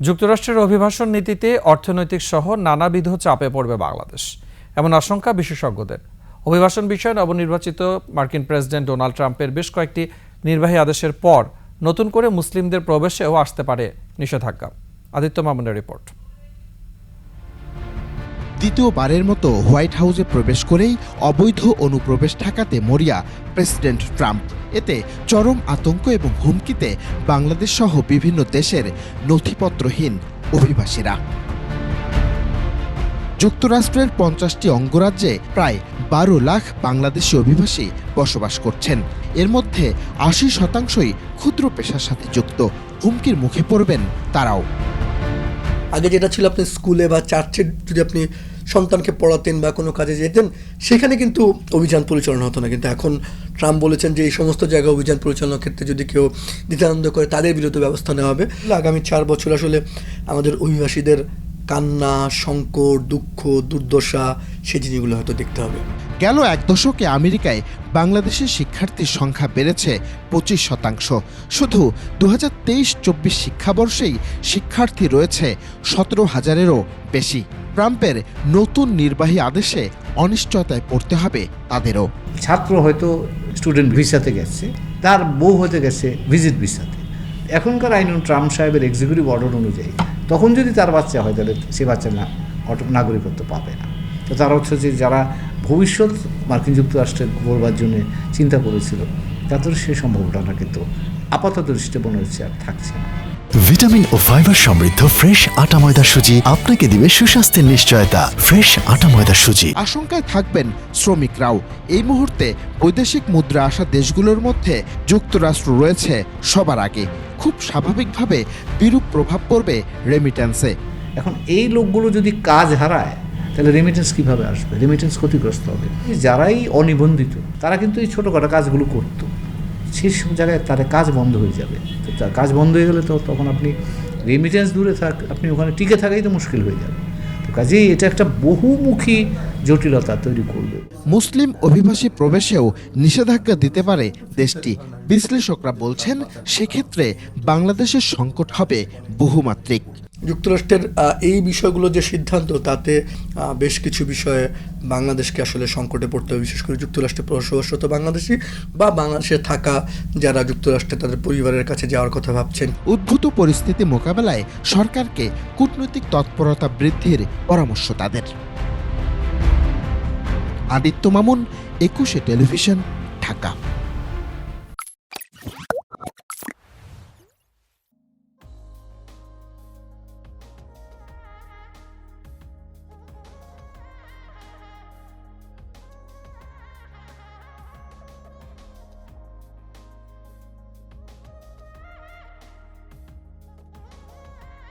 যুক্তরাষ্ট্রের অভিবাসন নীতিতে অর্থনৈতিক সহ নানাবিধ চাপে পড়বে বাংলাদেশ। এমন আশঙ্কা বিশেষজ্ঞদের। অভিবাসন বিষয়ে নবনির্বাচিত মার্কিন প্রেসিডেন্ট ডোনাল্ড ট্রাম্পের বেশ কয়েকটি নির্বাহী আদেশের পর নতুন করে মুসলিমদের প্রবেশেও আসতে পারে নিষেধাজ্ঞা। আদিত্য মামুনের রিপোর্ট। দ্বিতীয়বারের মতো হোয়াইট হাউসে প্রবেশ করেই অবৈধ অনুপ্রবেশ ঠেকাতে মরিয়া প্রেসিডেন্ট ট্রাম্প। এতে চরম আতঙ্ক এবং হুমকিতে বাংলাদেশ সহ বিভিন্ন দেশের নথিপত্রহীন অভিবাসীরা। যুক্তরাষ্ট্রের পঞ্চাশটি অঙ্গরাজ্যে প্রায় বারো লাখ বাংলাদেশি অভিবাসী বসবাস করছেন। এর মধ্যে আশি শতাংশই ক্ষুদ্র পেশার সাথে যুক্ত। হুমকির মুখে পড়বেন তারাও। আগে যেটা ছিল আপনি স্কুলে বা চার্চে যদি আপনি সন্তানকে পড়াতেন বা কোনো কাজে যেতেন, সেখানে কিন্তু অভিযান পরিচালনা হতো না। কিন্তু এখন ট্রাম্প বলেছেন যে, এই সমস্ত জায়গায় অভিযান পরিচালনার ক্ষেত্রে যদি কেউ দ্বিতানন্দ করে, তাদের বিরুদ্ধে ব্যবস্থা নেওয়া হবে। আগামী চার বছর আসলে আমাদের অভিবাসীদের কান্না, সংকট, দুঃখ, দুর্দশা সে জিনিসগুলো হয়তো দেখতে হবে। গেল এক দশকে আমেরিকায় বাংলাদেশের শিক্ষার্থীর সংখ্যা বেড়েছে পঁচিশ শতাংশ। শুধু দু হাজার তেইশ চব্বিশ শিক্ষাবর্ষেই শিক্ষার্থী রয়েছে সতেরো হাজারেরও বেশি। ট্রাম্পের নতুন নির্বাহী আদেশে অনিশ্চয়তায় পড়তে হবে তাদেরও। ছাত্র হয়তো স্টুডেন্ট ভিসাতে গেছে, তার বউ হতে গেছে ভিজিট ভিসাতে। এখনকার আইন ট্রাম্প সাহেবের এক্সিকিউটিভ অর্ডার অনুযায়ী, তখন যদি তার বাচ্চা হয় তাহলে সে বাচ্চা না নাগরিকত্ব পাবে না। তো তারা হচ্ছে যে যারা ভবিষ্যৎ মার্কিন যুক্তরাষ্ট্রে করবার জন্য চিন্তা করেছিল, তাদের সেই সম্ভাবনাটা কিন্তু আপাতত দৃষ্টি মনে হচ্ছে আর থাকছে না। ভিটামিন ও ফাইবার সমৃদ্ধ ফ্রেশ আটা ময়দা সুজি আপনাকে দিবে সুস্বাস্থ্যের নিশ্চয়তা। ফ্রেশ আটা ময়দা সুজি। আশঙ্কায় থাকবেন শ্রমিকরাও। এই মুহূর্তে বৈদেশিক মুদ্রা আসা দেশগুলোর মধ্যে যুক্তরাষ্ট্র রয়েছে সবার আগে। খুব স্বাভাবিকভাবে বিরূপ প্রভাব পড়বে রেমিট্যান্সে এখন এই লোকগুলো যদি কাজ হারায় তাহলে রেমিটেন্স কীভাবে আসবে? রেমিটেন্স ক্ষতিগ্রস্ত হবে। যারাই অনিবন্ধিত তারা কিন্তু এই ছোটোখাটো কাজগুলো করতো। সেই সব জায়গায় তাদের কাজ বন্ধ হয়ে যাবে। কাজ বন্ধ হয়ে গেলে তো তখন আপনি রেমিটেন্স দূরে থাক, আপনি ওখানে টিকে থাকাই তো মুশকিল হয়ে যাবে। কাজেই এটা একটা বহুমুখী জটিলতা তৈরি করবে। মুসলিম অভিবাসী প্রবেশেও নিষেধাজ্ঞা দিতে পারে দেশটি। বিশ্লেষকরা বলছেন, সেক্ষেত্রে বাংলাদেশের সংকট হবে বহুমাত্রিক। যুক্তরাষ্ট্রের এই বিষয়গুলো যে সিদ্ধান্ত, তাতে বেশ কিছু বিষয়ে বাংলাদেশকে আসলে সংকটে পড়তে হবে, বিশেষ করে যুক্তরাষ্ট্রে বসবাসরত বাংলাদেশি বা বাংলাদেশে থাকা যারা যুক্তরাষ্ট্রে তাদের পরিবারের কাছে যাওয়ার কথা ভাবছেন। উদ্ভূত পরিস্থিতি মোকাবেলায় সরকারকে কূটনৈতিক তৎপরতা বৃদ্ধির পরামর্শ তাদের। আদিত্য মামুন, একুশে টেলিভিশন, ঢাকা।